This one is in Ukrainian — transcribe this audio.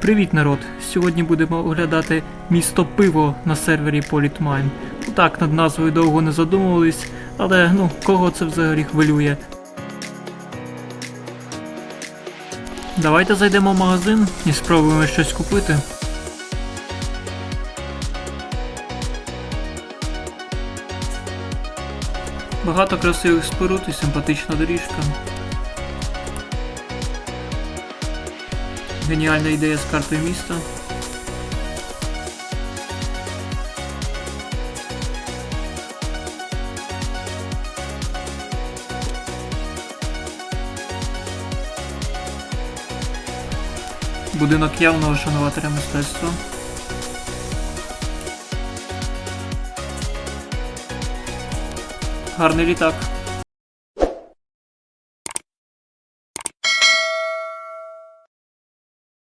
Привіт, народ! Сьогодні будемо оглядати місто пиво на сервері Politmine. Так, над назвою довго не задумувались, але ну, кого це взагалі хвилює? Давайте зайдемо в магазин і спробуємо щось купити. Багато красивих споруд і симпатична доріжка. Геніальна ідея з картою міста. Будинок явного шанувателя мистецтва. Гарний літак.